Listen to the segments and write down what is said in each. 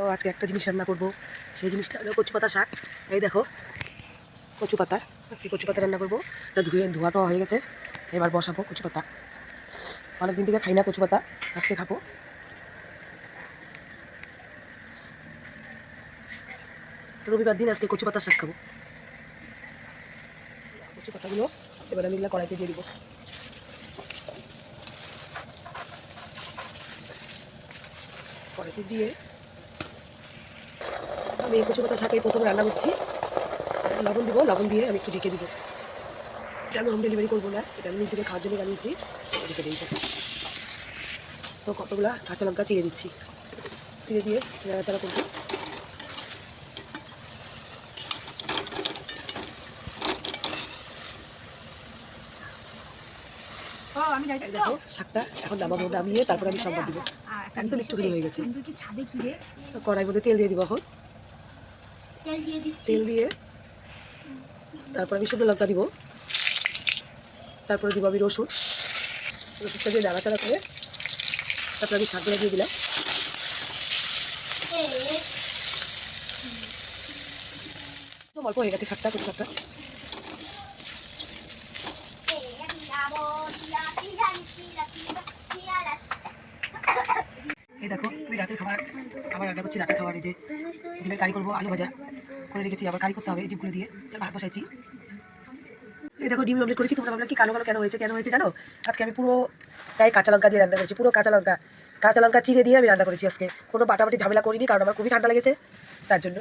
চলো আজকে একটা জিনিস রান্না করব। সেই জিনিসটা হলো কচু পাতা শাক। এই দেখো কচু পাতা আজকে কচু পাতা রান্না করব। তা ধুয়ে ধোয়াটাও হয়ে গেছে, এবার বসাবো কচু পাতা অনেকদিন থেকে খাই না কচু পাতা আজকে খাব। রবিবার দিন আজকে কচু পাতা শাক খাব। কচু পাতাগুলো এবার আমি এগুলো কড়াইতে দিয়ে দিব। কড়াইতে দিয়ে আমি এই কচু পাতা শাকে প্রথমে রান্না করছি। লবণ দিব লবণ দিয়ে আমি একটু ঢেকে দিব। এটা আমি হোম ডেলিভারি করব না? এটা আমি নিজেকে খাওয়ার জন্য বানিয়েছি। ঢেকে দিই তো কতগুলা কাঁচা লঙ্কা চিড়ে দিচ্ছি। চিড়ে দিয়ে নাড়াচাড়া করব। দেখো শাকটা এখন নামাবো নামিয়ে তারপর আমি সম্বাদ দিব। একদম একটুখানি হয়ে গেছে। কড়াই মধ্যে তেল দিয়ে দিব এখন। তেল দিয়ে তারপর আমি শুকনো লঙ্কা দিব। তারপরে দিব আমি রসুন। রসুনটা দিয়ে নাড়াচাড়া করে তারপরে আমি শাকগুলো দিয়ে দিলাম। অল্প হয়ে গেছে শাকটা কচু শাকটা। এই দেখো আমি রাতের খাবার আবার রান্না করছি রাতের খাবার যে ডিমের কারি করব, আলু ভাজা করে রেখেছি, আবার কারি করতে হবে, ডিমগুলো দিয়ে ভাত বসাইছি। এই দেখো, ডিম অমলেট করেছি, তোমরা ভাবলা কি কালো কালো কেন হয়েছে কেন হয়েছে জানো? আজকে আমি পুরো গায়ে কাঁচা লঙ্কা দিয়ে রান্না করেছি, পুরো কাঁচা লঙ্কা কাঁচা লঙ্কা চিড়ে দিয়ে আমি রান্না করেছি আজকে। কোনো বাটাবাটি ঝামেলা করিনি, কারণ আমার খুবই ঠান্ডা লেগেছে, তার জন্য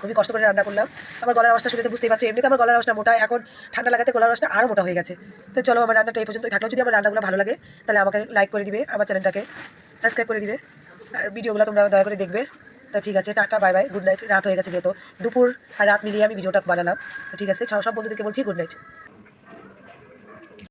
খুবই কষ্ট করে রান্না করলাম। আমার গলার আওয়াজটা শুনে বুঝতেই পারছি, এমনিতে আমার গলার আওয়াজটা মোটা, এখন ঠান্ডা লাগাতে গলার আওয়াজটা আরও মোটা হয়ে গেছে। তো চলো, আমার রান্নাটা এই পর্যন্তই, থাকল। যদি আমার রান্নাগুলো ভালো লাগে, তাহলে আমাকে লাইক করে দিবে, আমার চ্যানেলটাকে। সাবস্ক্রাইব করে দিবে। আর ভিডিওগুলো তোমরা দয়া করে দেখবে। তো ঠিক আছে, tata, bye bye good night রাত হয়ে গেছে যেহেতু। দুপুর আর রাত মিলিয়ে আমি ভিডিওটা বানালাম। তো ঠিক আছে সব বন্ধুদেরকে বলছি গুড নাইট